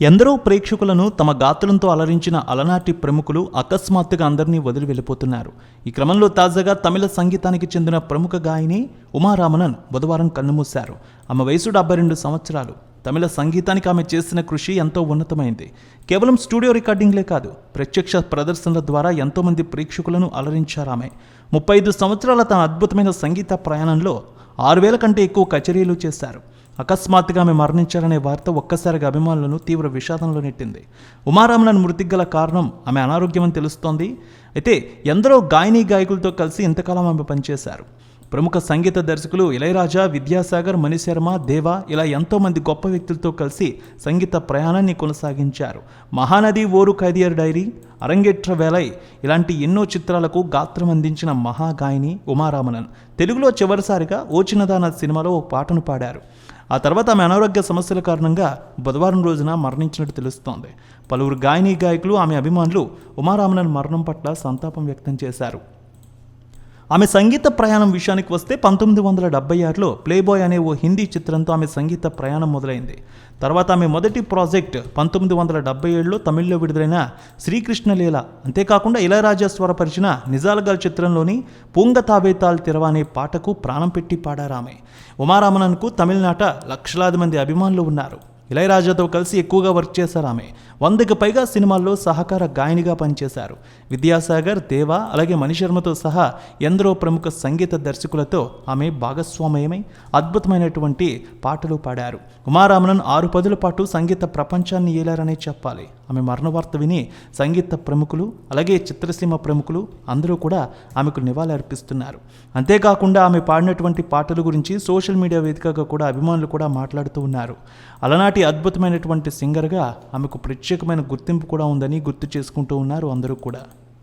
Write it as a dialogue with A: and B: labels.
A: ఎందరో ప్రేక్షకులను తమ గాత్రంతో అలరించిన అలనాటి ప్రముఖులు అకస్మాత్తుగా అందరినీ వదిలి వెళ్ళిపోతున్నారు. ఈ క్రమంలో తాజాగా తమిళ సంగీతానికి చెందిన ప్రముఖ గాయని ఉమారామణన్ బుధవారం కన్నుమూశారు. ఆమె వయసు డెబ్బై రెండు సంవత్సరాలు. తమిళ సంగీతానికి ఆమె చేసిన కృషి ఎంతో ఉన్నతమైంది. కేవలం స్టూడియో రికార్డింగ్లే కాదు ప్రత్యక్ష ప్రదర్శనల ద్వారా ఎంతోమంది ప్రేక్షకులను అలరించారు ఆమె. ముప్పై ఐదు సంవత్సరాల తన అద్భుతమైన సంగీత ప్రయాణంలో ఆరు వేల కంటే ఎక్కువ కచేరీలు చేశారు. అకస్మాత్తుగా ఆమె మరణించారనే వార్త ఒక్కసారిగా అభిమానులను తీవ్ర విషాదంలో నెట్టింది. ఉమారామణన్ మృతికి గల కారణం ఆమె అనారోగ్యమని తెలుస్తోంది. అయితే ఎందరో గాయని గాయకులతో కలిసి ఇంతకాలం ఆమె పనిచేశారు. ప్రముఖ సంగీత దర్శకులు ఇళయరాజా విద్యాసాగర్ మణిశర్మ దేవా ఇలా ఎంతోమంది గొప్ప వ్యక్తులతో కలిసి సంగీత ప్రయాణాన్ని కొనసాగించారు. మహానది ఓరు ఖైదియర్ డైరీ అరంగేట్ర వేలై ఇలాంటి ఎన్నో చిత్రాలకు గాత్రం అందించిన మహాగాయని ఉమారామణన్ తెలుగులో చివరిసారిగా ఓ చిన్నదాన సినిమాలో ఓ పాటను పాడారు. ఆ తర్వాత ఆమె అనారోగ్య సమస్యల కారణంగా బుధవారం రోజున మరణించినట్టు తెలుస్తోంది. పలువురు గాయని గాయకులు ఆమె అభిమానులు ఉమారామణన్ మరణం పట్ల సంతాపం వ్యక్తం చేశారు. ఆమె సంగీత ప్రయాణం విషయానికి వస్తే పంతొమ్మిది వందల డెబ్బై ఆరులో ప్లేబాయ్ అనే ఓ హిందీ చిత్రంతో ఆమె సంగీత ప్రయాణం మొదలైంది. తర్వాత ఆమె మొదటి ప్రాజెక్ట్ పంతొమ్మిది వందల డెబ్బై ఏడులో తమిళ్ళో విడుదలైన శ్రీకృష్ణ లీల అంతేకాకుండా ఇళయరాజా స్వరపరిచిన నిజాలగల్ చిత్రంలోని పూంగ తాబేతాల్ తిరవ అనే పాటకు ప్రాణం పెట్టి పాడారు ఆమె. ఉమారామణన్కు తమిళనాట లక్షలాది మంది అభిమానులు ఉన్నారు. ఇళయరాజాతో కలిసి ఎక్కువగా వర్క్ చేశారు ఆమె. వందకి పైగా సినిమాల్లో సహకార గాయనిగా పనిచేశారు. విద్యాసాగర్ దేవా అలాగే మణిశర్మతో సహా ఎందరో ప్రముఖ సంగీత దర్శకులతో ఆమె భాగస్వామ్యమై అద్భుతమైనటువంటి పాటలు పాడారు. ఉమారామణన్ ఆరు పదుల పాటు సంగీత ప్రపంచాన్ని ఏలారనే చెప్పాలి. ఆమె మరణవార్త విని సంగీత ప్రముఖులు అలాగే చిత్రసీమ ప్రముఖులు అందరూ కూడా ఆమెకు నివాళులర్పిస్తున్నారు అంతేకాకుండా ఆమె పాడినటువంటి పాటల గురించి సోషల్ మీడియా వేదికగా కూడా అభిమానులు కూడా మాట్లాడుతూ ఉన్నారు. అలనాటి అద్భుతమైనటువంటి సింగర్గా ఆమెకు ప్రత్యేకమైన గుర్తింపు కూడా ఉందని గుర్తు చేసుకుంటూ ఉన్నారు అందరూ కూడా.